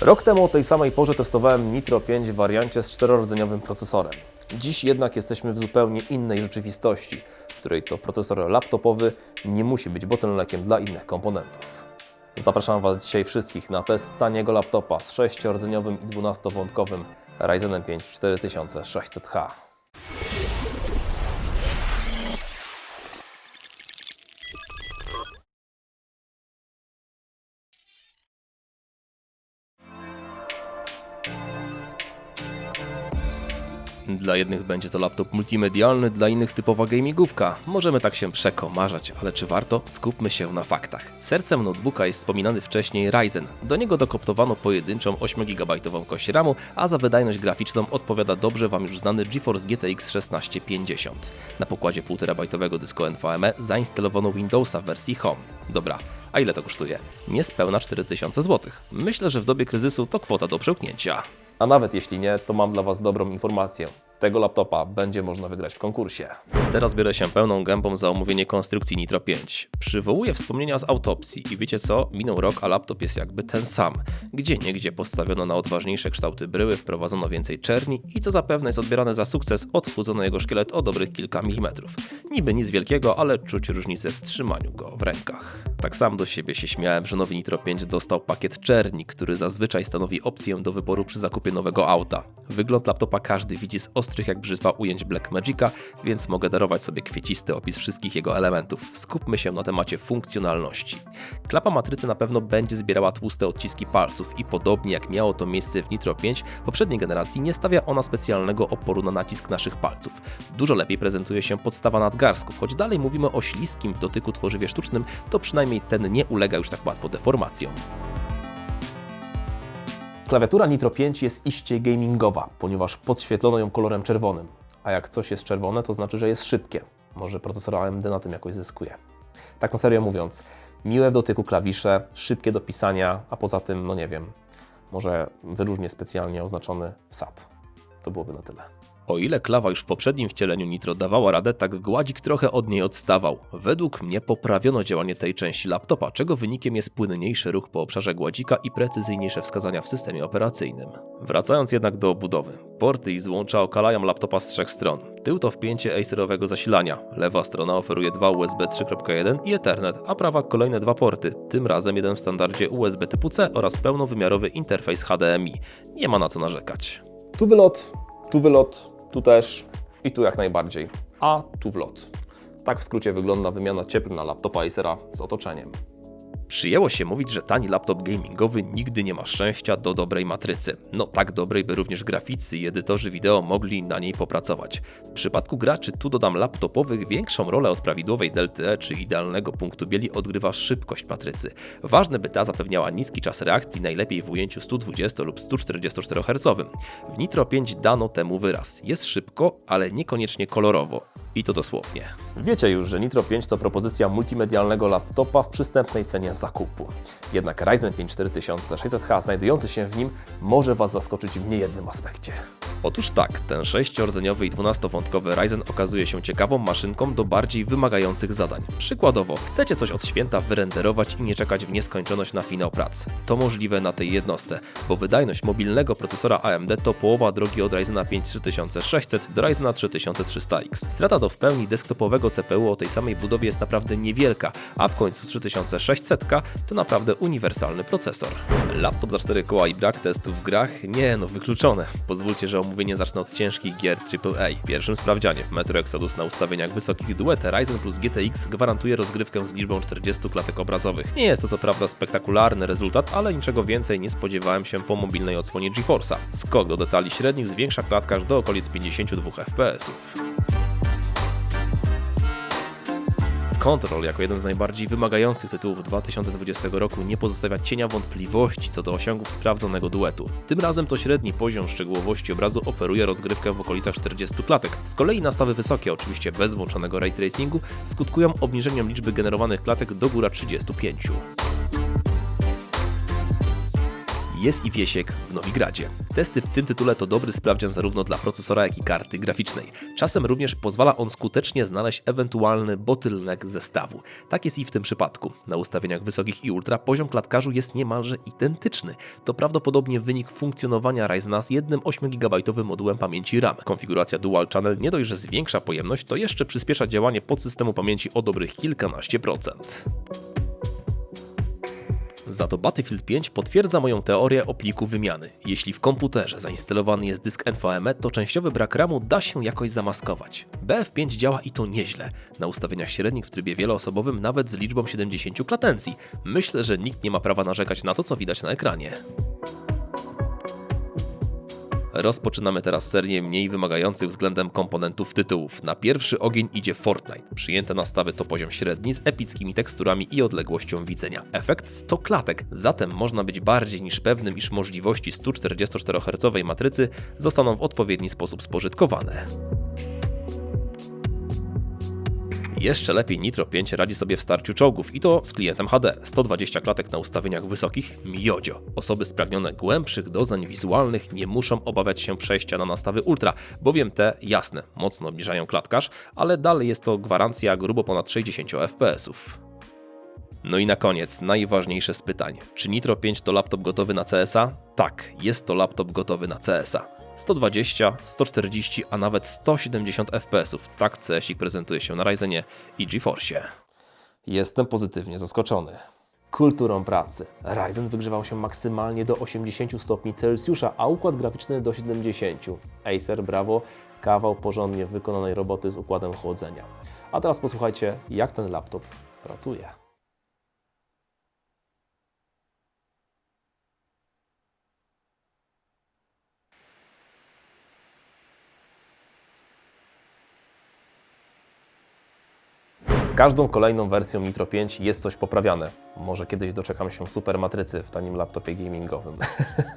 Rok temu o tej samej porze testowałem Nitro 5 w wariancie z czterorodzeniowym procesorem. Dziś jednak jesteśmy w zupełnie innej rzeczywistości, w której to procesor laptopowy nie musi być bottleneckiem dla innych komponentów. Zapraszam Was dzisiaj wszystkich na test taniego laptopa z 6-rdzeniowym i 12-wątkowym Ryzenem 5 4600H. Dla jednych będzie to laptop multimedialny, dla innych typowa gamingówka. Możemy tak się przekomarzać, ale czy warto? Skupmy się na faktach. Sercem notebooka jest wspominany wcześniej Ryzen. Do niego dokoptowano pojedynczą 8 GB kość RAMu, a za wydajność graficzną odpowiada dobrze Wam już znany GeForce GTX 1650. Na pokładzie 1,5 dysku NVMe zainstalowano Windowsa w wersji Home. Dobra, a ile to kosztuje? Niespełna 4000 zł. Myślę, że w dobie kryzysu to kwota do przełknięcia. A nawet jeśli nie, to mam dla Was dobrą informację. Tego laptopa będzie można wygrać w konkursie. Teraz biorę się pełną gębą za omówienie konstrukcji Nitro 5. Przywołuję wspomnienia z autopsji i wiecie co? Minął rok, a laptop jest jakby ten sam. Gdzie niegdzie postawiono na odważniejsze kształty bryły, wprowadzono więcej czerni i co zapewne jest odbierane za sukces, odchudzono jego szkielet o dobrych kilka milimetrów. Niby nic wielkiego, ale czuć różnicę w trzymaniu go w rękach. Tak sam do siebie się śmiałem, że nowy Nitro 5 dostał pakiet czerni, który zazwyczaj stanowi opcję do wyboru przy zakupie nowego auta. Wygląd laptopa każdy widzi z ostrych jak brzytwa ujęć Blackmagica, więc mogę darować sobie kwiecisty opis wszystkich jego elementów. Skupmy się na temacie funkcjonalności. Klapa matrycy na pewno będzie zbierała tłuste odciski palców i podobnie jak miało to miejsce w Nitro 5 poprzedniej generacji nie stawia ona specjalnego oporu na nacisk naszych palców. Dużo lepiej prezentuje się podstawa nadgarstków, choć dalej mówimy o śliskim w dotyku tworzywie sztucznym, to przynajmniej ten nie ulega już tak łatwo deformacjom. Klawiatura Nitro 5 jest iście gamingowa, ponieważ podświetlono ją kolorem czerwonym. A jak coś jest czerwone, to znaczy, że jest szybkie. Może procesor AMD na tym jakoś zyskuje. Tak na serio mówiąc, miłe w dotyku klawisze, szybkie do pisania, a poza tym, no nie wiem, może wyróżnię specjalnie oznaczony SAT. To byłoby na tyle. O ile klawa już w poprzednim wcieleniu Nitro dawała radę, tak gładzik trochę od niej odstawał. Według mnie poprawiono działanie tej części laptopa, czego wynikiem jest płynniejszy ruch po obszarze gładzika i precyzyjniejsze wskazania w systemie operacyjnym. Wracając jednak do obudowy. Porty i złącza okalają laptopa z trzech stron. Tył to wpięcie Acerowego zasilania. Lewa strona oferuje dwa USB 3.1 i Ethernet, a prawa kolejne dwa porty, tym razem jeden w standardzie USB typu C oraz pełnowymiarowy interfejs HDMI. Nie ma na co narzekać. Tu wylot, tu wylot, tu też i tu jak najbardziej. A tu wlot. Tak w skrócie wygląda wymiana cieplna laptopa Acera z otoczeniem. Przyjęło się mówić, że tani laptop gamingowy nigdy nie ma szczęścia do dobrej matrycy. No tak dobrej, by również graficy i edytorzy wideo mogli na niej popracować. W przypadku graczy, tu dodam laptopowych, większą rolę od prawidłowej delty E czy idealnego punktu bieli odgrywa szybkość matrycy. Ważne, by ta zapewniała niski czas reakcji, najlepiej w ujęciu 120 lub 144 Hz. W Nitro 5 dano temu wyraz. Jest szybko, ale niekoniecznie kolorowo. I to dosłownie. Wiecie już, że Nitro 5 to propozycja multimedialnego laptopa w przystępnej cenie zakupu. Jednak Ryzen 5 4600H znajdujący się w nim może Was zaskoczyć w niejednym aspekcie. Otóż tak, ten 6-rdzeniowy i 12-wątkowy Ryzen okazuje się ciekawą maszynką do bardziej wymagających zadań. Przykładowo, chcecie coś od święta wyrenderować i nie czekać w nieskończoność na finał prac. To możliwe na tej jednostce, bo wydajność mobilnego procesora AMD to połowa drogi od Ryzena 5 3600 do Ryzena 3300X. Strata do w pełni desktopowego CPU o tej samej budowie jest naprawdę niewielka, a w końcu 3600 to naprawdę uniwersalny procesor. Laptop za 4 koła i brak testów w grach? Nie, no wykluczone. Pozwólcie, że omówienie zacznę od ciężkich gier AAA. Pierwszym sprawdzianie w Metro Exodus na ustawieniach wysokich duet Ryzen plus GTX gwarantuje rozgrywkę z liczbą 40 klatek obrazowych. Nie jest to co prawda spektakularny rezultat, ale niczego więcej nie spodziewałem się po mobilnej odsłonie GeForce'a. Skok do detali średnich zwiększa klatka aż do okolic 52 FPS-ów. Control jako jeden z najbardziej wymagających tytułów 2020 roku nie pozostawia cienia wątpliwości co do osiągów sprawdzonego duetu. Tym razem to średni poziom szczegółowości obrazu oferuje rozgrywkę w okolicach 40 klatek. Z kolei nastawy wysokie, oczywiście bez włączonego ray tracingu, skutkują obniżeniem liczby generowanych klatek do góra 35. Jest i Wiesiek w Nowigradzie. Testy w tym tytule to dobry sprawdzian zarówno dla procesora, jak i karty graficznej. Czasem również pozwala on skutecznie znaleźć ewentualny bottleneck zestawu. Tak jest i w tym przypadku. Na ustawieniach wysokich i ultra poziom klatkarzu jest niemalże identyczny. To prawdopodobnie wynik funkcjonowania Ryzena z jednym 8 GB modułem pamięci RAM. Konfiguracja Dual Channel nie dość, że zwiększa pojemność, to jeszcze przyspiesza działanie podsystemu pamięci o dobrych kilkanaście procent. Za to Battlefield 5 potwierdza moją teorię o pliku wymiany. Jeśli w komputerze zainstalowany jest dysk NVMe, to częściowy brak RAMu da się jakoś zamaskować. BF5 działa i to nieźle. Na ustawieniach średnich w trybie wieloosobowym nawet z liczbą 70 klatencji. Myślę, że nikt nie ma prawa narzekać na to, co widać na ekranie. Rozpoczynamy teraz serię mniej wymagających względem komponentów tytułów. Na pierwszy ogień idzie Fortnite. Przyjęte nastawy to poziom średni z epickimi teksturami i odległością widzenia. Efekt 100 klatek. Zatem można być bardziej niż pewnym, iż możliwości 144 Hz matrycy zostaną w odpowiedni sposób spożytkowane. Jeszcze lepiej Nitro 5 radzi sobie w starciu czołgów i to z klientem HD. 120 klatek na ustawieniach wysokich miodzio. Osoby spragnione głębszych doznań wizualnych nie muszą obawiać się przejścia na nastawy ultra, bowiem te, jasne, mocno obniżają klatkarz, ale dalej jest to gwarancja grubo ponad 60 fps. No i na koniec, najważniejsze z pytań. Czy Nitro 5 to laptop gotowy na CS-a? Tak, jest to laptop gotowy na CS-a. 120, 140, a nawet 170 fps. Tak CSik prezentuje się na Ryzenie i GeForce. Jestem pozytywnie zaskoczony. Kulturą pracy. Ryzen wygrzewał się maksymalnie do 80 stopni Celsjusza, a układ graficzny do 70. Acer, brawo, kawał porządnie wykonanej roboty z układem chłodzenia. A teraz posłuchajcie, jak ten laptop pracuje. Z każdą kolejną wersją Nitro 5 jest coś poprawiane. Może kiedyś doczekam się super matrycy w tanim laptopie gamingowym.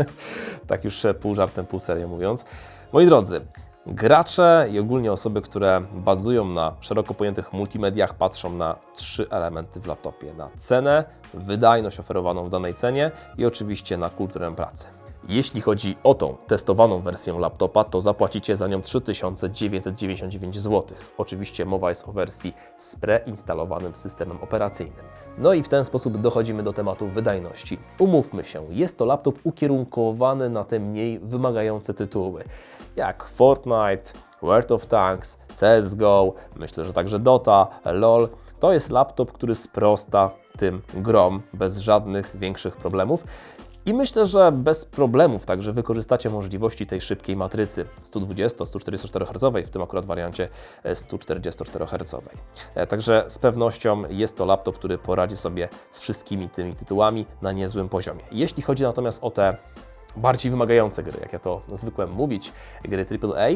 tak już pół żartem, pół serio mówiąc. Moi drodzy, gracze i ogólnie osoby, które bazują na szeroko pojętych multimediach, patrzą na trzy elementy w laptopie: na cenę, wydajność oferowaną w danej cenie i oczywiście na kulturę pracy. Jeśli chodzi o tą testowaną wersję laptopa, to zapłacicie za nią 3999 zł. Oczywiście mowa jest o wersji z preinstalowanym systemem operacyjnym. No i w ten sposób dochodzimy do tematu wydajności. Umówmy się, jest to laptop ukierunkowany na te mniej wymagające tytuły, jak Fortnite, World of Tanks, CSGO, myślę, że także Dota, LoL. To jest laptop, który sprosta tym grom bez żadnych większych problemów. I myślę, że bez problemów także wykorzystacie możliwości tej szybkiej matrycy 120-144 Hz, w tym akurat wariancie 144 Hz. Także z pewnością jest to laptop, który poradzi sobie z wszystkimi tymi tytułami na niezłym poziomie. Jeśli chodzi natomiast o te bardziej wymagające gry, jak ja to zwykłem mówić, gry AAA,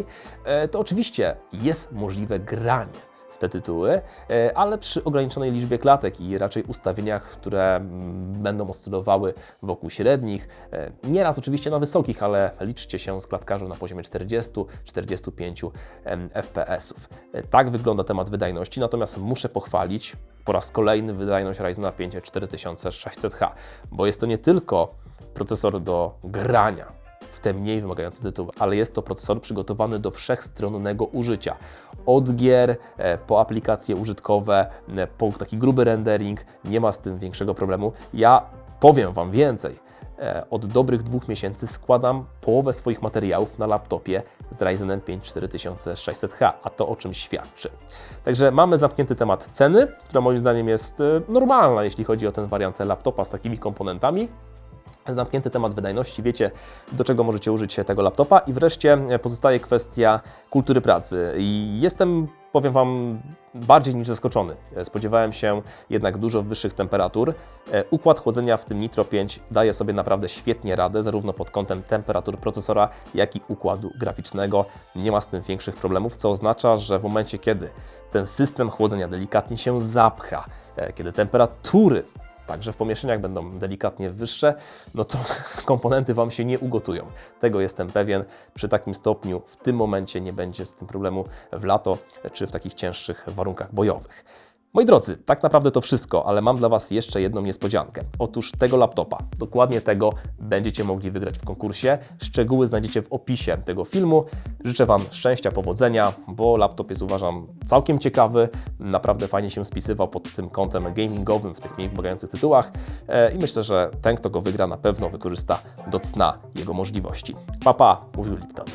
e, to oczywiście jest możliwe granie te tytuły, e, ale przy ograniczonej liczbie klatek i raczej ustawieniach, które mm, będą oscylowały wokół średnich, e, nieraz oczywiście na wysokich, ale liczcie się z klatkarzem na poziomie 40-45 fps. Tak wygląda temat wydajności, natomiast muszę pochwalić po raz kolejny wydajność Ryzena 5 4600H, bo jest to nie tylko procesor do grania, te mniej wymagające tytuły, ale jest to procesor przygotowany do wszechstronnego użycia. Od gier, e, po aplikacje użytkowe, e, po taki gruby rendering, nie ma z tym większego problemu. Ja powiem Wam więcej. E, od dobrych dwóch miesięcy składam połowę swoich materiałów na laptopie z Ryzenem 5 4600H, a to o czym świadczy. Także mamy zamknięty temat ceny, która moim zdaniem jest normalna, jeśli chodzi o ten wariant laptopa z takimi komponentami zamknięty temat wydajności, wiecie do czego możecie użyć tego laptopa i wreszcie pozostaje kwestia kultury pracy. I jestem, powiem Wam, bardziej niż zaskoczony. Spodziewałem się jednak dużo wyższych temperatur. Układ chłodzenia w tym Nitro 5 daje sobie naprawdę świetnie radę, zarówno pod kątem temperatur procesora, jak i układu graficznego. Nie ma z tym większych problemów, co oznacza, że w momencie, kiedy ten system chłodzenia delikatnie się zapcha, kiedy temperatury także w pomieszczeniach będą delikatnie wyższe, no to komponenty Wam się nie ugotują. Tego jestem pewien. Przy takim stopniu w tym momencie nie będzie z tym problemu w lato czy w takich cięższych warunkach bojowych. Moi drodzy, tak naprawdę to wszystko, ale mam dla Was jeszcze jedną niespodziankę. Otóż tego laptopa, dokładnie tego, będziecie mogli wygrać w konkursie. Szczegóły znajdziecie w opisie tego filmu. Życzę Wam szczęścia, powodzenia, bo laptop jest uważam całkiem ciekawy. Naprawdę fajnie się spisywał pod tym kątem gamingowym w tych mniej wymagających tytułach E, i myślę, że ten, kto go wygra, na pewno wykorzysta do cna jego możliwości. Papa, mówił Lipton.